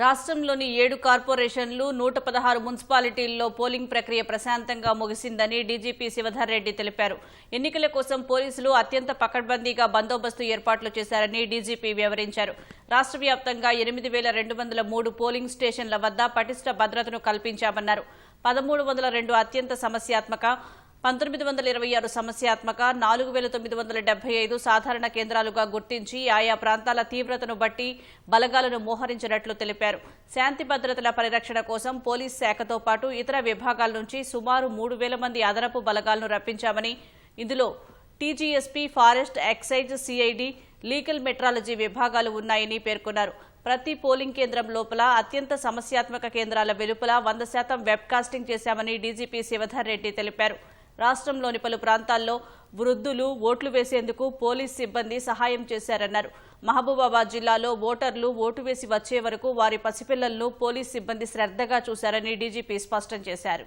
రాష్ట్రంలోని ఏడు కార్పొరేషన్లు నూట పదహారు మున్సిపాలిటీల్లో పోలింగ్ ప్రక్రియ ప్రశాంతంగా ముగిసిందని డీజీపీ శివధర్ రెడ్డి తెలిపారు. ఎన్నికల కోసం పోలీసులు అత్యంత పకడ్బందీగా బందోబస్తు ఏర్పాట్లు చేశారని డీజీపీ వివరించారు. రాష్ట్ర వ్యాప్తంగా ఎనిమిది వేల రెండు వందల మూడు పోలింగ్ స్టేషన్ల వద్ద పటిష్ట భద్రతను కల్పించామన్నారు. పదమూడు వందల రెండు అత్యంత సమస్యాత్మక పంతొమ్మిది వందల ఇరవై ఆరు సమస్యాత్మక నాలుగు వేల తొమ్మిది వందల డెబ్బై ఐదు సాధారణ కేంద్రాలుగా గుర్తించి ఆయా ప్రాంతాల తీవ్రతను బట్టి బలగాలను మోహరించినట్లు తెలిపారు. శాంతి భద్రతల పరిరక్షణ కోసం పోలీస్ శాఖతో పాటు ఇతర విభాగాల నుంచి సుమారు మూడు వేల మంది అదనపు బలగాలను రప్పించామని ఇందులో TGSP forest excise CID legal metrology విభాగాలు ఉన్నాయని పేర్కొన్నారు. ప్రతి పోలింగ్ కేంద్రం లోపల అత్యంత సమస్యాత్మక కేంద్రాల వెలుపల వంద శాతం వెబ్కాస్టింగ్ చేశామని డీజీపీ శివధర్ రెడ్డి తెలిపారు. రాష్ట్రంలోని పలు ప్రాంతాల్లో వృద్ధులు ఓట్లు వేసేందుకు పోలీస్ సిబ్బంది సహాయం చేశారన్నారు. మహబూబాబాద్ జిల్లాలో ఓటర్లు ఓటు వేసి వచ్చే వరకు వారి పసిపిల్లలను పోలీస్ సిబ్బంది శ్రద్ధగా చూశారని డీజీపీ స్పష్టం చేశారు.